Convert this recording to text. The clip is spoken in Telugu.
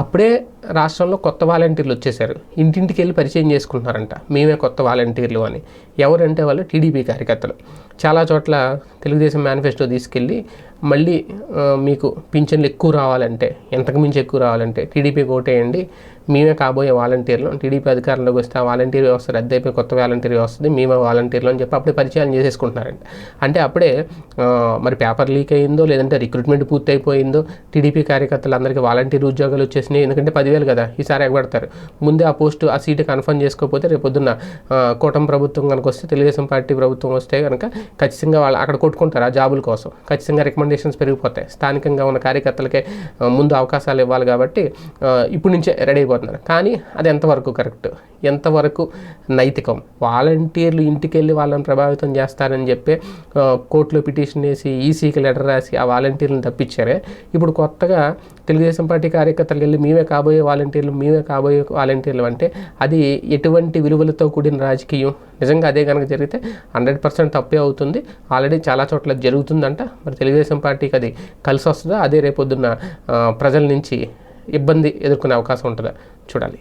అప్పుడే రాష్ట్రంలో కొత్త వాలంటీర్లు వచ్చేసారు ఇంటింటికి వెళ్ళి పరిచయం చేసుకుంటున్నారంట. మేమే కొత్త వాలంటీర్లు అని. ఎవరంటే వాళ్ళు టీడీపీ కార్యకర్తలు. చాలా చోట్ల తెలుగుదేశం మేనిఫెస్టో తీసుకెళ్ళి మళ్ళీ మీకు పింఛన్లు ఎక్కువ రావాలంటే ఎంతకు మించి ఎక్కువ రావాలంటే టీడీపీకి ఓటేయండి. మేమే కాబోయే వాలంటీర్లు. టీడీపీ అధికారంలోకి వస్తే ఆ వాలంటీర్ వ్యవస్థ రద్దు అయిపోయి కొత్త వాలంటీర్ వస్తుంది మేమే వాలంటీర్లు అని చెప్పి అప్పుడే పరిచయాలు చేసేసుకుంటున్నారంట. అంటే అప్పుడే మరి పేపర్ లీక్ అయిందో లేదంటే రిక్రూట్మెంట్ పూర్తి అయిపోయిందో టీడీపీ కార్యకర్తలు అందరికీ వాలంటీర్ ఉద్యోగాలు వచ్చేసినాయి. ఎందుకంటే పది పదివేలు కదా ఈసారి ఎగబడతారు. ముందే ఆ పోస్టు ఆ సీటు కన్ఫర్మ్ చేసుకోకపోతే రేపు పొద్దున్న కూటమి ప్రభుత్వం కనుక వస్తే తెలుగుదేశం పార్టీ ప్రభుత్వం వస్తే కనుక ఖచ్చితంగా వాళ్ళు అక్కడ కొట్టుకుంటారు ఆ జాబుల కోసం. ఖచ్చితంగా రికమెండేషన్స్ పెరిగిపోతాయి. స్థానికంగా ఉన్న కార్యకర్తలకే ముందు అవకాశాలు ఇవ్వాలి కాబట్టి ఆ, ఇప్పుడు నుంచే రెడీ అయిపోతున్నారు. కానీ అది ఎంతవరకు కరెక్ట్? ఎంతవరకు నైతికం. వాలంటీర్లు ఇంటికి వెళ్ళి వాళ్ళని ప్రభావితం చేస్తారని చెప్పి కోర్టులో పిటిషన్ వేసి ఈసీకి లెటర్ రాసి ఆ వాలంటీర్లను తప్పించారే. ఇప్పుడు కొత్తగా తెలుగుదేశం పార్టీ కార్యకర్తలు వెళ్ళి మేమే కాబోయే వాలంటీర్లు మేమే కాబోయే వాలంటీర్లు అంటే అది ఎటువంటి విలువలతో కూడిన రాజకీయం? నిజంగా అదే కనుక జరిగితే హండ్రెడ్ పర్సెంట్ తప్పే అవుతుంది. ఆల్రెడీ చాలా చోట్ల జరుగుతుందంట. మరి తెలుగుదేశం పార్టీకి అది కలిసి వస్తుందా? అదే రేపొద్దున్న ప్రజల నుంచి ఇబ్బంది ఎదుర్కొనే అవకాశం ఉంటుందా? చూడాలి.